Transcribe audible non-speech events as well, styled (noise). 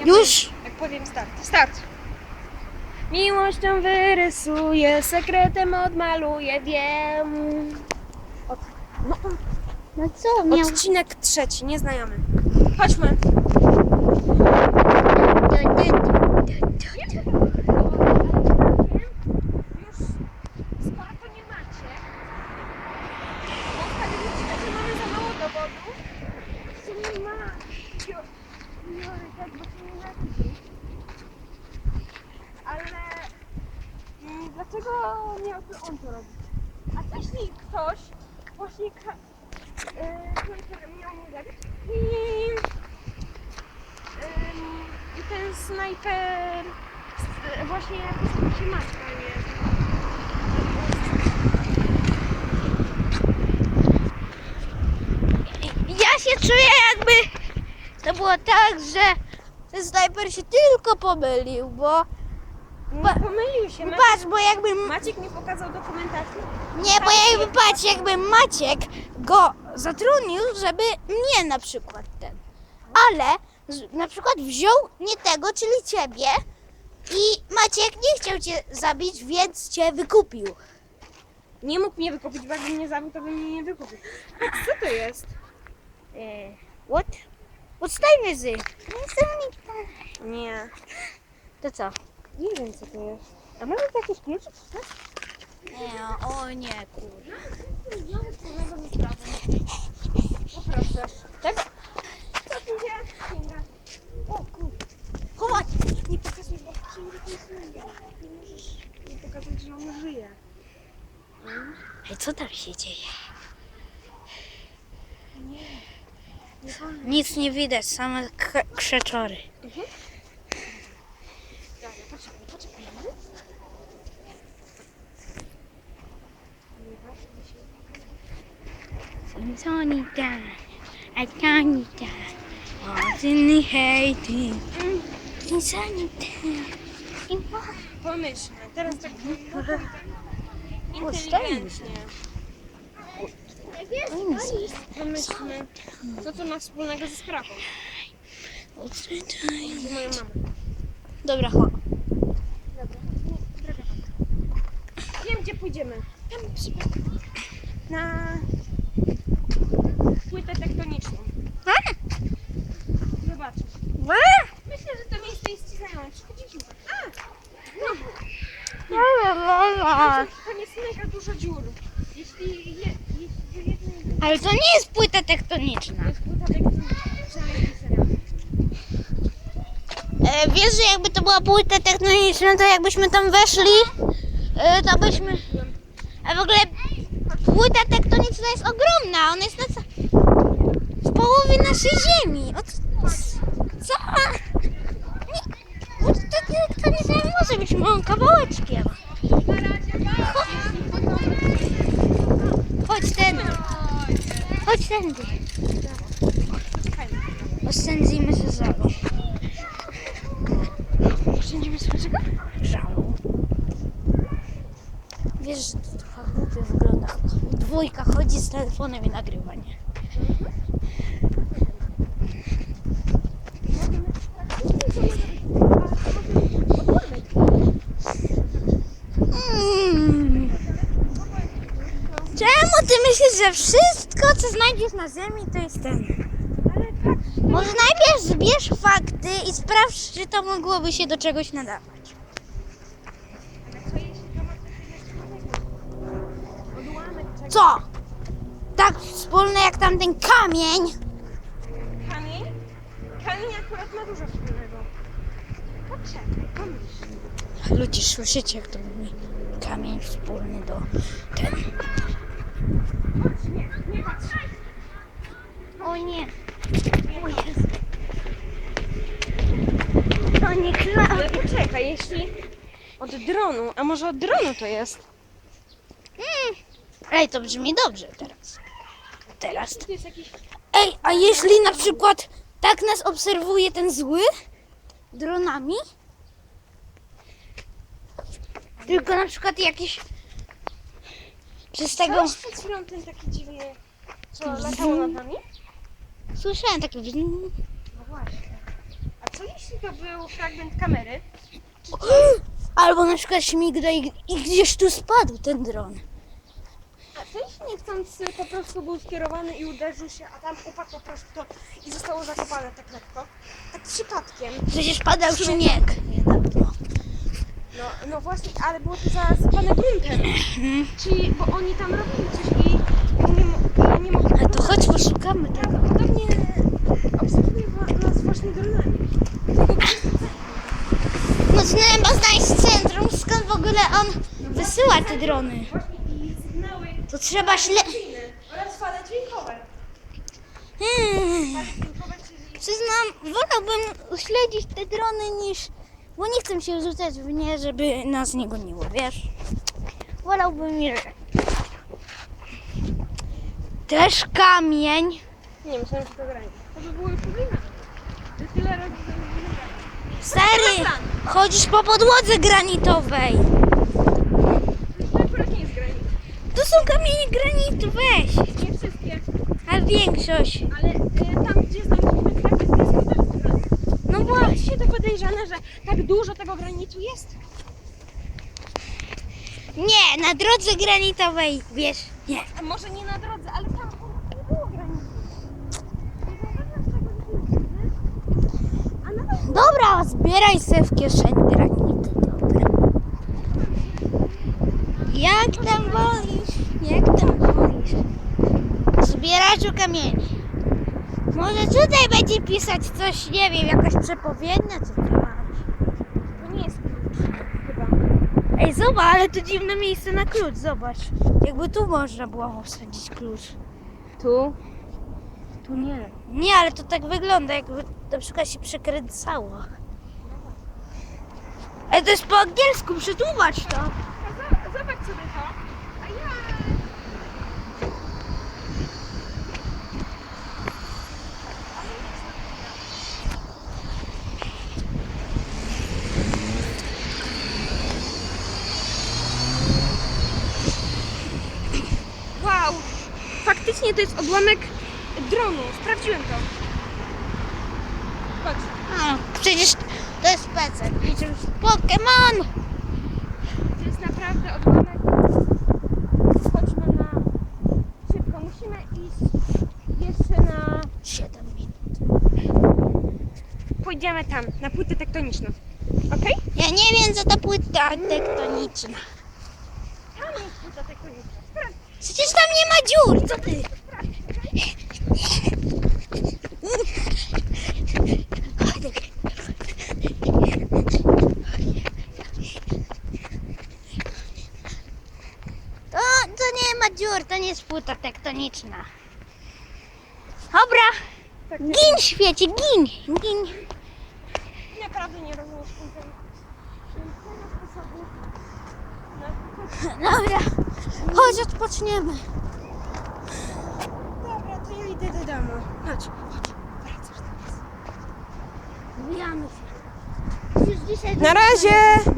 ja Już? Powiem, jak powiem start. Start! Miłością wyrysuję, sekretem odmaluję, wiem. Od... No, No co, miał... odcinek trzeci, nieznajomy. Chodźmy. Już skoro to nie macie, bo ustaliliśmy, że mamy za mało dowodów, że nie ma priorytet, bo się nie należy. Ale mm, dlaczego miałby on to robić? A jeśli ktoś właśnie yy, miał mu i, ym, i ten snajper s- właśnie jakoś się jest. Ja się czuję jakby to było tak, że ten snajper się tylko pomylił, bo Nie pomylił się. bo Maciek, patrz, bo jakby Maciek mi pokazał dokumentacji. nie, bo jakby patrz, jakby Maciek go zatrudnił, żeby mnie na przykład ten. Ale na przykład wziął nie tego, czyli ciebie i Maciek nie chciał cię zabić, więc cię wykupił. Nie mógł mnie wykupić, bo jakby mnie zabił, to by mnie nie wykupił. (laughs) Co to jest? E, what? What's time is it? Nie. To co? Nie wiem co to jest. A może to jakieś czy coś? Nie, o nie, kurde. Poproszę. Tego? Co tu jest? Księga. O kurde. Chodź! Nie pokazuj, bo księga to jest księga. Nie możesz nie pokazać, że on żyje. Ej, co tam się dzieje? Nie wolno. Nic nie widać, same k- krzeczory. Dobra, poczekaj, poczekaj. Sonita, Atanita, Martini Haiti, Insanita. Pomyślmy, teraz tak trochę Inteligentnie. Pomyślmy, co to ma wspólnego ze sprawą. Z moją mamą. Dobra, chodź. Wiem, gdzie pójdziemy. Tam przy... Na płytę tektoniczną. Zobaczysz. Myślę, że to miejsce jest ci znajome. Przychodziliśmy. A! No, tam jest mega dużo dziur. Jeśli, je, jeśli jednej Ale to nie jest płyta tektoniczna. jest płyta. E, wiesz, że jakby to była płyta tektoniczna, to jakbyśmy tam weszli, e, to byśmy... A w ogóle płyta tektoniczna jest ogromna, ona jest na połowie naszej ziemi. O, co? Nie, płyta tektoniczna nie może być małym kawałeczkiem. Chodź tędy. Chodź tędy. Oszczędzimy się żalu. Wszędzie bez czego? Żalu. Wiesz, że to trochę głupio wygląda. Dwójka chodzi z telefonem i nagrywa, nie? Mm. Czemu ty myślisz, że wszystko, co znajdziesz na ziemi, to jest ten? Może najpierw zbierz fakty i sprawdź, czy to mogłoby się do czegoś nadawać. co? Tak wspólne jak tamten kamień? Kamień? Kamień akurat ma dużo. Ludzie, słyszycie, jak to mówi? Kamień wspólny do ten. Chodź, nie, nie patrz. O nie, Nie patrz. to nie kla... Ale poczekaj, jeśli od dronu, a może od dronu to jest? Mm. Ej, to brzmi dobrze teraz. Teraz. To jest jakiś... Ej, a jeśli na przykład tak nas obserwuje ten zły dronami? Tylko na przykład jakiś przez tego Słyszałeś przed chwilą ten taki dziwny, co latało nad nami? słyszałem takie No właśnie. A co jeśli to był fragment kamery. (gasps) Albo na przykład śmigda i, i gdzieś tu spadł ten dron. Niechcący po prostu był skierowany i uderzył się, a tam upadł po prostu i zostało zakopane tak lekko. Tak przypadkiem. Przecież padał śnieg niedawno. No, no właśnie, ale było to zasypane gruntem. Czyli, bo oni tam robili coś i nie, mo- i nie mogli... A to chodź poszukamy tego. Prawdopodobnie obserwuje wa- nas właśnie dronami. Tylko gdzieś tam No trzeba znaleźć centrum, skąd w ogóle on wysyła te drony. Właśnie To trzeba śle... oraz fale dźwiękowe. Hmm. Fale dźwiękowe, czyli... Przyznam, wolałbym śledzić te drony niż... Bo nie chcę się rzucać w nie, żeby nas nie goniło, wiesz? Wolałbym je... Też kamień. Nie, myślałem, że to granie. To by było już powinno. Że tyle było Stary, chodzisz po podłodze granitowej. To akurat nie jest granie. Kamienie granitu, weź. Nie wszystkie, A większość. ale y, tam, gdzie znaleźliśmy dysku, to jest granit. No Właśnie się to podejrzane, że tak dużo tego granitu jest. Nie, na drodze granitowej, wiesz, nie. A może nie na drodze, ale tam nie było granitu. Nie zauważyłam tego, A nawet Dobra, zbieraj se w kieszeni granitu, dobra. Jak tam wolisz? Jak tam wolisz? Zbieraczu kamieni. Może tutaj będzie pisać coś, nie wiem, jakaś przepowiednia, co ty masz. to nie jest klucz, chyba. Ej, zobacz, ale to dziwne miejsce na klucz, zobacz. Jakby tu można było wsadzić klucz. Tu? Tu nie. Nie, ale to tak wygląda, jakby na przykład się przekręcało. Ale to jest po angielsku, przetłumacz to. Zobacz sobie to. A ja... Wow! Faktycznie to jest odłamek dronu. Sprawdziłem to. Patrz. A, przecież to jest PC, niczym Pokémon. To jest naprawdę odłamek. Chodźmy na szybko. Musimy iść jeszcze na. 7 minut. Pójdziemy tam, na płytę tektoniczną. Okej? Ja nie wiem, co to płyta tektoniczna. Tam jest płyta tektoniczna. Przecież tam nie ma dziur, co ty? To, to nie ma dziur, to nie jest płyta tektoniczna. Dobra, gin świecie, gin, gin. Naprawdę nie. Na... Dobra, chodź odpoczniemy. Idę do domu. Chodź, chodź. Wracasz do nas. Zbijamy się. Już dzisiaj Na razie!